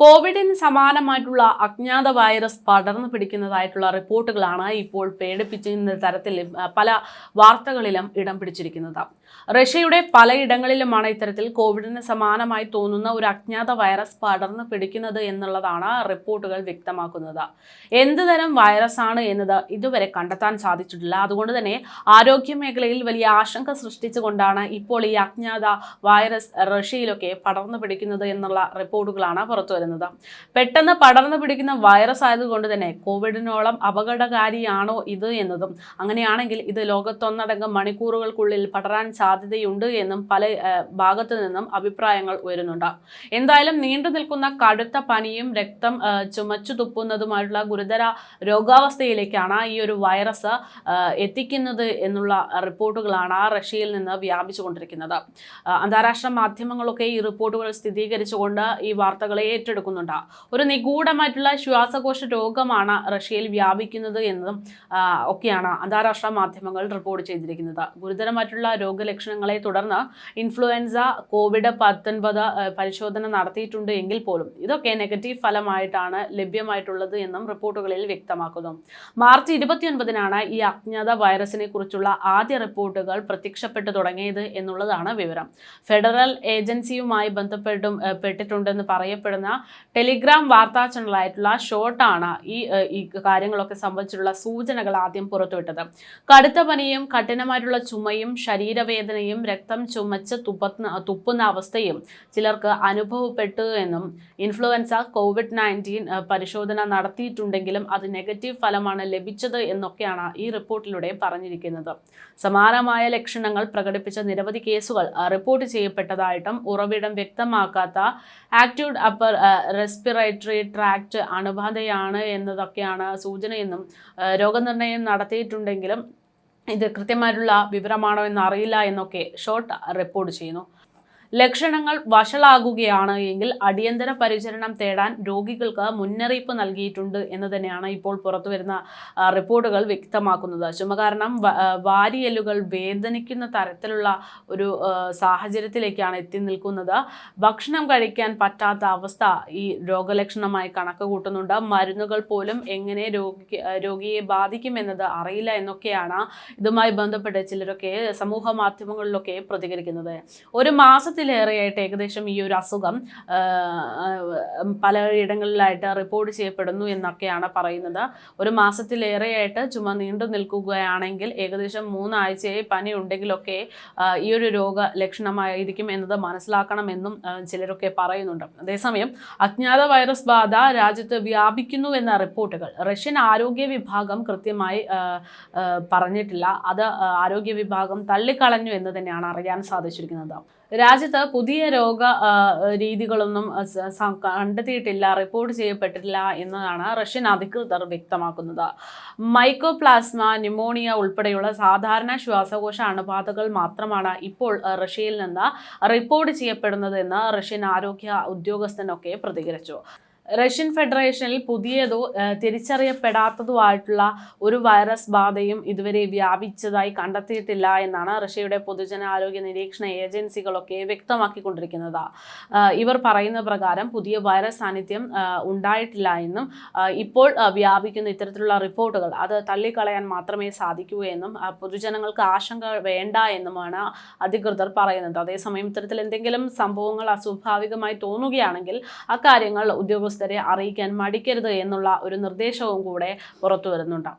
കോവിഡിന് സമാനമായിട്ടുള്ള അജ്ഞാത വൈറസ് പടർന്നു പിടിക്കുന്നതായിട്ടുള്ള റിപ്പോർട്ടുകളാണ് ഇപ്പോൾ പേടിപ്പിച്ചിരുന്ന തരത്തിൽ പല വാർത്തകളിലും ഇടം പിടിച്ചിരിക്കുന്നത്. റഷ്യയുടെ പലയിടങ്ങളിലുമാണ് ഇത്തരത്തിൽ കോവിഡിന് സമാനമായി തോന്നുന്ന ഒരു അജ്ഞാത വൈറസ് പടർന്നു പിടിക്കുന്നത് എന്നുള്ളതാണ് റിപ്പോർട്ടുകൾ വ്യക്തമാക്കുന്നത്. എന്ത് തരം വൈറസ് ആണ് എന്നത് ഇതുവരെ കണ്ടെത്താൻ സാധിച്ചിട്ടില്ല. അതുകൊണ്ട് തന്നെ ആരോഗ്യ മേഖലയിൽ വലിയ ആശങ്ക സൃഷ്ടിച്ചുകൊണ്ടാണ് ഇപ്പോൾ ഈ അജ്ഞാത വൈറസ് റഷ്യയിലൊക്കെ പടർന്നു പിടിക്കുന്നത് എന്നുള്ള റിപ്പോർട്ടുകളാണ് പുറത്തു വരുന്നത് പെട്ടെന്ന് പടർന്നു പിടിക്കുന്ന വൈറസ് ആയതുകൊണ്ട് തന്നെ കോവിഡിനോളം അപകടകാരിയാണോ ഇത് എന്നതും അങ്ങനെയാണെങ്കിൽ ഇത് ലോകത്തൊന്നടങ്കം മണിക്കൂറുകൾക്കുള്ളിൽ പടരാൻ സാധ്യതയുണ്ട് എന്നും പല ഭാഗത്തു നിന്നും അഭിപ്രായങ്ങൾ ഉയരുന്നുണ്ട്. എന്തായാലും നീണ്ടു നിൽക്കുന്ന കടുത്ത പനിയും രക്തം ചുമച്ചു തുപ്പുന്നതുമായിട്ടുള്ള ഗുരുതര രോഗാവസ്ഥയിലേക്കാണ് ഈ ഒരു വൈറസ് എത്തിക്കുന്നത് എന്നുള്ള റിപ്പോർട്ടുകളാണ് റഷ്യയിൽ നിന്ന് വ്യാപിച്ചുകൊണ്ടിരിക്കുന്നത്. കൊണ്ടിരിക്കുന്നത് അന്താരാഷ്ട്ര മാധ്യമങ്ങളൊക്കെ ഈ റിപ്പോർട്ടുകൾ സ്ഥിരീകരിച്ചുകൊണ്ട് ഈ വാർത്തകളെ ഏറ്റെടുക്കുന്നുണ്ട്. ഒരു നിഗൂഢമായിട്ടുള്ള ശ്വാസകോശ രോഗമാണ് റഷ്യയിൽ വ്യാപിക്കുന്നത് എന്നതും ഒക്കെയാണ് അന്താരാഷ്ട്ര മാധ്യമങ്ങൾ റിപ്പോർട്ട് ചെയ്തിരിക്കുന്നത്. ഗുരുതരമായിട്ടുള്ള രോഗലക്ഷണങ്ങളെ തുടർന്ന് ഇൻഫ്ലുവൻസ കോവിഡ് പത്തൊൻപത് പരിശോധന നടത്തിയിട്ടുണ്ട് എങ്കിൽ പോലും ഇതൊക്കെ നെഗറ്റീവ് ഫലമായിട്ടാണ് ലഭ്യമായിട്ടുള്ളത് എന്നും റിപ്പോർട്ടുകളിൽ വ്യക്തമാക്കുന്നു. മാർച്ച് ഇരുപത്തിയൊൻപതിനാണ് ഈ അജ്ഞാത വൈറസിനെ കുറിച്ചുള്ള ആദ്യ റിപ്പോർട്ടുകൾ പ്രത്യക്ഷപ്പെട്ടു തുടങ്ങിയത് എന്നുള്ളതാണ് വിവരം. ഫെഡറൽ ഏജൻസിയുമായി ബന്ധപ്പെട്ടും പെട്ടിട്ടുണ്ടെന്ന് പറയപ്പെടുന്ന ടെലിഗ്രാം വാർത്താ ചാനലായിട്ടുള്ള ഷോർട്ടാണ് ഈ ഈ കാര്യങ്ങളൊക്കെ സംബന്ധിച്ചിട്ടുള്ള സൂചനകൾ ആദ്യം പുറത്തുവിട്ടത്. കടുത്ത പനിയും കഠിനമായിട്ടുള്ള ചുമയും ശരീരവേദനയും രക്തം ചുമച്ച് തുപ്പുന്ന തുപ്പുന്ന അവസ്ഥയും ചിലർക്ക് അനുഭവപ്പെട്ടു എന്നും ഇൻഫ്ലുവൻസ കോവിഡ് നയന്റീൻ പരിശോധന നടത്തിയിട്ടുണ്ടെങ്കിലും അത് നെഗറ്റീവ് ഫലമാണ് ലഭിച്ചത് എന്നൊക്കെയാണ് ഈ റിപ്പോർട്ടിലൂടെ പറഞ്ഞിരിക്കുന്നത്. സമാനമായ ലക്ഷണങ്ങൾ പ്രകടിപ്പിച്ച നിരവധി കേസുകൾ റിപ്പോർട്ട് ചെയ്യപ്പെട്ടതായിട്ടും ഉറവിടം വ്യക്തമാക്കാത്ത ആക്റ്റീവ് അപ്പർ റെസ്പിറേറ്ററി ട്രാക്റ്റ് അണുബാധയാണ് എന്നതൊക്കെയാണ് സൂചനയെന്നും രോഗനിർണയം നടത്തിയിട്ടുണ്ടെങ്കിലും ഇത് കൃത്യമായിട്ടുള്ള വിവരമാണോ എന്ന് അറിയില്ല എന്നൊക്കെ ഷോർട്ട് റിപ്പോർട്ട് ചെയ്യുന്നു. ലക്ഷണങ്ങൾ വഷളാകുകയാണ് എങ്കിൽ അടിയന്തര പരിചരണം തേടാൻ രോഗികൾക്ക് മുന്നറിയിപ്പ് നൽകിയിട്ടുണ്ട് എന്ന് തന്നെയാണ് ഇപ്പോൾ പുറത്തുവരുന്ന റിപ്പോർട്ടുകൾ വ്യക്തമാക്കുന്നത്. ചുമ കാരണം വാരിയലുകൾ വേദനിക്കുന്ന തരത്തിലുള്ള ഒരു സാഹചര്യത്തിലേക്കാണ് എത്തി നിൽക്കുന്നത്. ഭക്ഷണം കഴിക്കാൻ പറ്റാത്ത അവസ്ഥ ഈ രോഗലക്ഷണമായി കണക്ക് കൂട്ടുന്നുണ്ട്. മരുന്നുകൾ പോലും എങ്ങനെ രോഗി രോഗിയെ ബാധിക്കുമെന്നത് അറിയില്ല എന്നൊക്കെയാണ് ഇതുമായി ബന്ധപ്പെട്ട് ചിലരൊക്കെ സമൂഹ മാധ്യമങ്ങളിലൊക്കെ പ്രതികരിക്കുന്നത്. ഒരു മാസത്തിലേറെയായിട്ട് ഏകദേശം ഈ ഒരു അസുഖം പലയിടങ്ങളിലായിട്ട് റിപ്പോർട്ട് ചെയ്യപ്പെടുന്നു എന്നൊക്കെയാണ് പറയുന്നത്. ഒരു മാസത്തിലേറെയായിട്ട് ചുമ നീണ്ടു നിൽക്കുകയാണെങ്കിൽ ഏകദേശം മൂന്നാഴ്ചയായി പനി ഉണ്ടെങ്കിലൊക്കെ ഈ ഒരു രോഗ ലക്ഷണമായിരിക്കും എന്നത് മനസ്സിലാക്കണമെന്നും ചിലരൊക്കെ പറയുന്നുണ്ട്. അതേസമയം അജ്ഞാത വൈറസ് ബാധ രാജ്യത്ത് വ്യാപിക്കുന്നു എന്ന റിപ്പോർട്ടുകൾ റഷ്യൻ ആരോഗ്യ വിഭാഗം കൃത്യമായി പറഞ്ഞിട്ടില്ല. അത് ആരോഗ്യ വിഭാഗം തള്ളിക്കളഞ്ഞു എന്ന് തന്നെയാണ് അറിയാൻ സാധിച്ചിരിക്കുന്നത്. രാജ്യത്ത് പുതിയ രോഗ രീതികളൊന്നും കണ്ടെത്തിയിട്ടില്ല റിപ്പോർട്ട് ചെയ്യപ്പെട്ടിട്ടില്ല എന്നതാണ് റഷ്യൻ അധികൃതർ വ്യക്തമാക്കുന്നത്. മൈക്കോപ്ലാസ്മ ന്യൂമോണിയ ഉൾപ്പെടെയുള്ള സാധാരണ ശ്വാസകോശ അണുബാധകൾ മാത്രമാണ് ഇപ്പോൾ റഷ്യയിൽ നിന്ന് റിപ്പോർട്ട് ചെയ്യപ്പെടുന്നതെന്ന് റഷ്യൻ ആരോഗ്യ ഉദ്യോഗസ്ഥനൊക്കെ പ്രതികരിച്ചു. റഷ്യൻ ഫെഡറേഷനിൽ പുതിയതോ തിരിച്ചറിയപ്പെടാത്തതോ ആയിട്ടുള്ള ഒരു വൈറസ് ബാധയും ഇതുവരെ വ്യാപിച്ചതായി കണ്ടെത്തിയിട്ടില്ല എന്നാണ് റഷ്യയുടെ പൊതുജനാരോഗ്യ നിരീക്ഷണ ഏജൻസികളൊക്കെ വ്യക്തമാക്കിക്കൊണ്ടിരിക്കുന്നത്. ഇവർ പറയുന്ന പ്രകാരം പുതിയ വൈറസ് സാന്നിധ്യം ഉണ്ടായിട്ടില്ല എന്നും ഇപ്പോൾ വ്യാപിക്കുന്ന ഇത്തരത്തിലുള്ള റിപ്പോർട്ടുകൾ അത് തള്ളിക്കളയാൻ മാത്രമേ സാധിക്കൂ എന്നും പൊതുജനങ്ങൾക്ക് ആശങ്ക വേണ്ട എന്നുമാണ് അധികൃതർ പറയുന്നത്. അതേസമയം ഇത്തരത്തിൽ എന്തെങ്കിലും സംഭവങ്ങൾ അസ്വാഭാവികമായി തോന്നുകയാണെങ്കിൽ അക്കാര്യങ്ങൾ ഉദ്യോഗസ്ഥരെ അറിയിക്കാൻ മടിക്കരുത് എന്നുള്ള ഒരു നിർദ്ദേശവും കൂടെ പുറത്തു വരുന്നുണ്ട്.